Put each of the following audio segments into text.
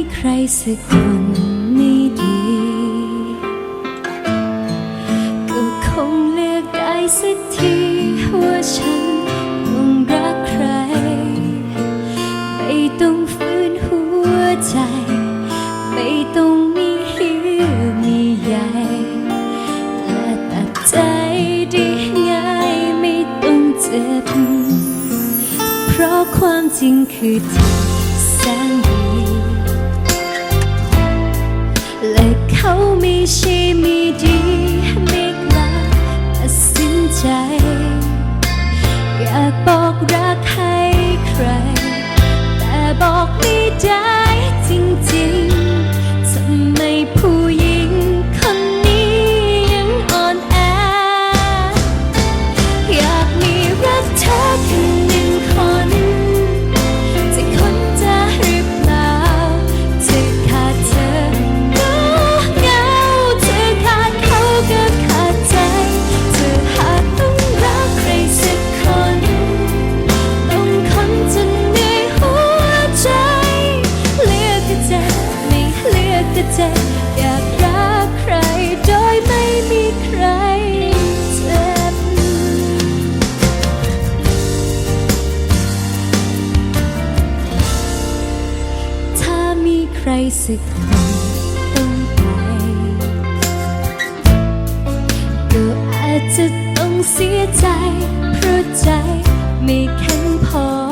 ีใครสักคนไม่ดี ก็คงเลือกได้สักทีว่าฉันต้องรักใคร ไม่ต้องฟื้นหัวใจ ไม่ต้องมีหิวมีใหญ่และตัดใจได้ง่ายไม่ต้องเจ็บ เพราะความจริงคือเธอ ใครสักคนต้องไป ก็อาจจะต้องเสียใจ เพราะใจไม่แข็งพอ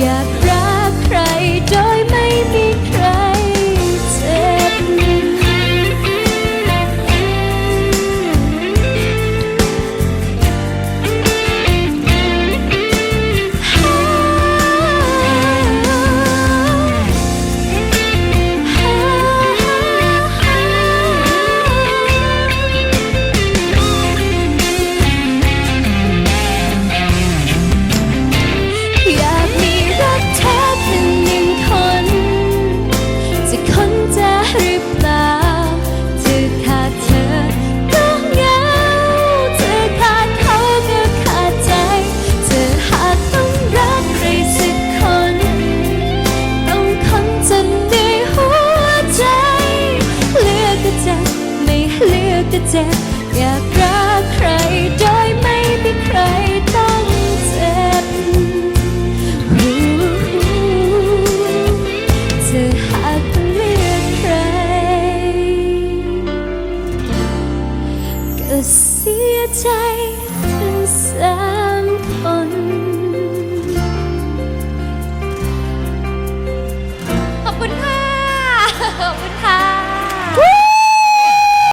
Yeah. กจะเจ็บ อยากรักใครโดยไม่มีใครต้องเจ็บจะหากต้องเลือกใคร ก็เสียใจทั้งสามคน